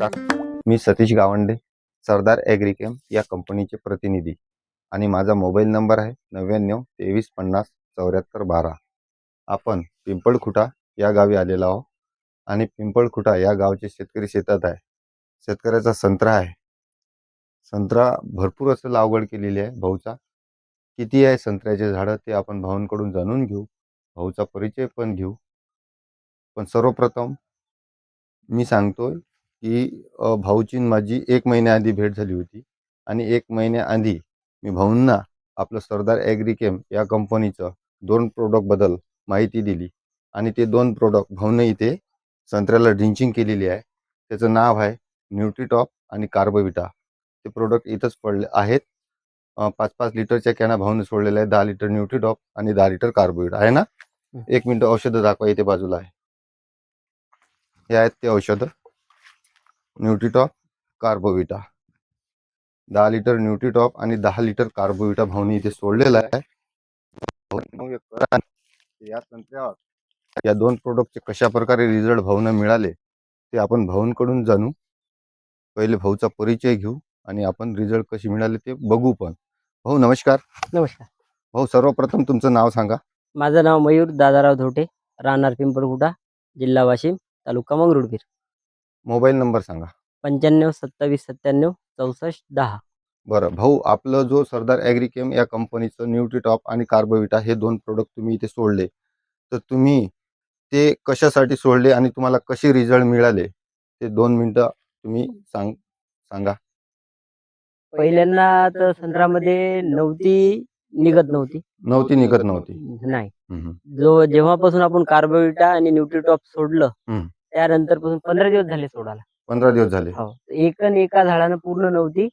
नमस्कार. मी सतीश गावंडे सरदार ॲग्रिकेम या कंपनीचे प्रतिनिधी आणि माझा मोबाईल नंबर आहे नव्याण्णव तेवीस पन्नास चौऱ्याहत्तर बारा. आपण पिंपळखुटा या गावी आलेलो आहोत आणि पिंपळखुटा या गावचे शेतकरी शेतात आहे. शेतकऱ्याचा संत्रा आहे. संत्रा भरपूर असं लागवड केलेली आहे भाऊचा. किती आहे संत्र्याचे झाडं ते आपण भाऊंकडून जाणून घेऊ भाऊचा परिचय पण घेऊ. पण सर्वप्रथम मी सांगतोय की भाऊची माझी एक महिन्याआधी भेट झाली होती. आणि एक महिन्याआधी मी भाऊंना आपलं सरदार ॲग्रिकेम या कंपनीचं दोन प्रोडक्टबद्दल माहिती दिली. आणि ते दोन प्रोडक्ट भाऊनं इथे संत्र्याला ड्रिंचिंग केलेली आहे. त्याचं नाव आहे न्यूट्रिटॉप आणि कार्बोविटा. ते प्रोडक्ट इथंच पडले आहेत. पाच पाच लिटरच्या कॅना भाऊने सोडलेल्या आहे दहा लिटर न्यूट्रिटॉप आणि दहा लिटर कार्बोविटा. आहे ना? एक मिनटं औषधं दाखवा इथे बाजूला आहे. हे आहेत ते औषधं. न्यूट्रिटॉप कार्बोविटा. दहा लिटर न्यूट्रिटॉप आणि दहा लिटर कार्बोविटा भाऊनी इथे सोडलेला आहे. या संत्र्यावर या दोन प्रोडक्टचे कशा प्रकारे रिझल्ट भाऊनं मिळाले ते आपण भाऊंकडून जाणू. पहिले भाऊचा परिचय घेऊ आणि आपण रिझल्ट कसे मिळाले ते बघू पण. भाऊ नमस्कार. नमस्कार. भाऊ सर्वप्रथम तुमचं नाव सांगा. माझं नाव मयूर दादाराव धोटे राहणार पिंपळकुटा जिल्हा वाशिम तालुका मंगरुळपीर. मोबाईल नंबर सांगा. पंच्याण्णव सत्तावीस सत्त्याण्णव चौसष्ट दहा. बरं भाऊ आपलं जो सरदार ॲग्रिकेम या कंपनीचं न्यूट्रिटॉप आणि कार्बोविटा हे दोन प्रोडक्ट तुम्ही इथे सोडले तर तुम्ही ते कशासाठी सोडले आणि तुम्हाला कसे रिझल्ट मिळाले ते दोन मिनटं तुम्ही सांग सांगा. पहिल्यांदा तर संत्र्यामध्ये नव्हती निघत नव्हती. नव्हती निघत नव्हती. नाही. हम्म. जो जेव्हापासून आपण कार्बोविटा आणि न्यूट्रिटॉप सोडलं हम्म. त्यानंतरपासून पंधरा दिवस झाले सोडायला. पंधरा दिवस झाले. हो. एक आणि एका झाडानं पूर्ण नव्हती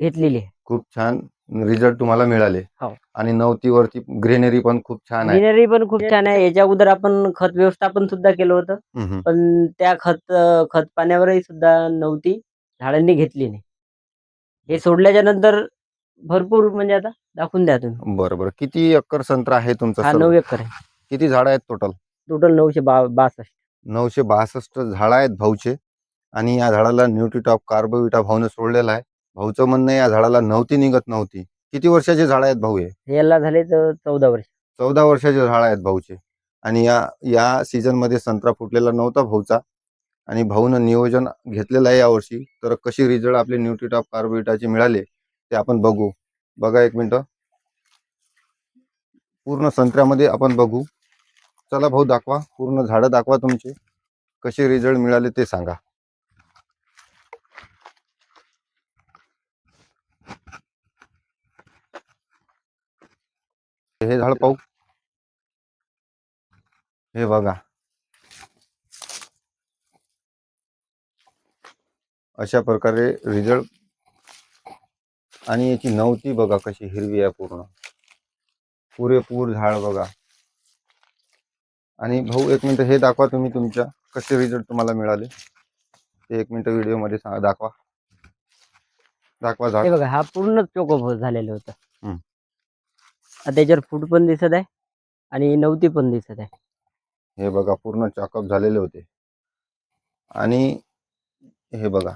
घेतलेली आहे. खूप छान रिझल्ट तुम्हाला मिळाले. हो. आणि नवतीवरती ग्रेनरी पण खूप छान आहे. ग्रीनरी पण खूप छान आहे. याच्या अगोदर आपण खत व्यवस्थापन सुद्धा केलं होतं. हम्म. पण त्या खत खत पाण्यावरही सुद्धा नव्हती झाडांनी घेतली नाही. हे सोडल्याच्या नंतर भरपूर म्हणजे आता दाखवून द्या तुम्ही. बरं बरं. किती एकर संत्रा आहे तुमचा हा सर्व? नऊ एकर आहे. किती झाड आहेत टोटल टोटल नऊशे बा बासष्ट. नऊशे बासष्ट झाडं आहेत भाऊचे. आणि या झाडाला न्यूट्रिटॉप कार्बोविटा भाऊने सोडलेला आहे. भाऊचं म्हणणं या झाडाला नव्हती निघत नव्हती. किती वर्षाचे झाड आहेत भाऊ हे? याला झाले तर चौदा वर्ष. चौदा वर्षाचे झाड आहेत भाऊचे. आणि या या सीझनमध्ये संत्रा फुटलेला नव्हता भाऊचा. आणि भाऊनं नियोजन घेतलेलं आहे यावर्षी. तर कशी रिझल्ट आपले न्यूट्रिटॉप कार्बोविटाचे मिळाले ते आपण बघू. बघा एक मिनिट. पूर्ण संत्र्यामध्ये आपण बघू. चला भाऊ दाखवा. पूर्ण झाडं दाखवा तुमचे. कसे रिझल्ट मिळाले ते सांगा. हे झाड पाहू. हे बघा. अशा प्रकारे रिझल्ट आणि याची नवती बघा कशी हिरवी आहे पूर्ण. पुरेपूर झाड बघा. आणि भाऊ एक मिनिट हे दाखवा तुम्ही तुमच्या. कसे रिझल्ट तुम्हाला मिळाले? ते एक मिनिट व्हिडिओमध्ये सांगा दाखवा. दाखवा झाड. हे बघा हा पूर्ण चोकोप झालेलं होतं. त्याच्यावर फूट पण दिसत आहे आणि नवती पण दिसत आहे. हे बघा पूर्ण चॉकअप झालेले होते. आणि हे बघा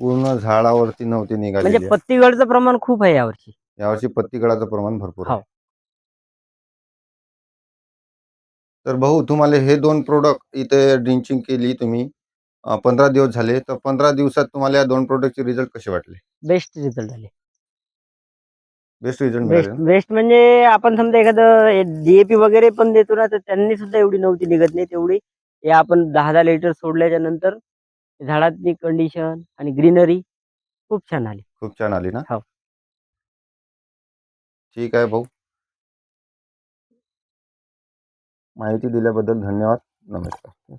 पूर्ण झाडावरती नव्हती म्हणजे निघालेली आहे. पत्तीगळचं प्रमाण खूप आहे यावर्षी. यावर्षी पत्तीगळाचं प्रमाण भरपूर आहे. हो. तर भाऊ तुम्हाला हे दोन प्रोडक्ट इथे ड्रिंचिंग केली तुम्ही. पंधरा दिवस झाले. तर पंधरा दिवसात तुम्हाला या दोन प्रोडक्टचे रिझल्ट कसे वाटले? बेस्ट रिझल्ट झाले. बेस्ट रिझल्ट बेस्ट मिळाले बेस्ट म्हणजे आपण समजा एखादं डीएपी वगैरे पण देतो ना तर त्यांनी सुद्धा एवढी नव्हती निघत नाही. तेवढी हे आपण दहा दहा लिटर सोडल्याच्या नंतर झाडातली कंडिशन आणि ग्रीनरी खूप छान आली. खूप छान आली ना? हो. ठीक आहे भाऊ. माहिती दिल्याबद्दल धन्यवाद. नमस्कार.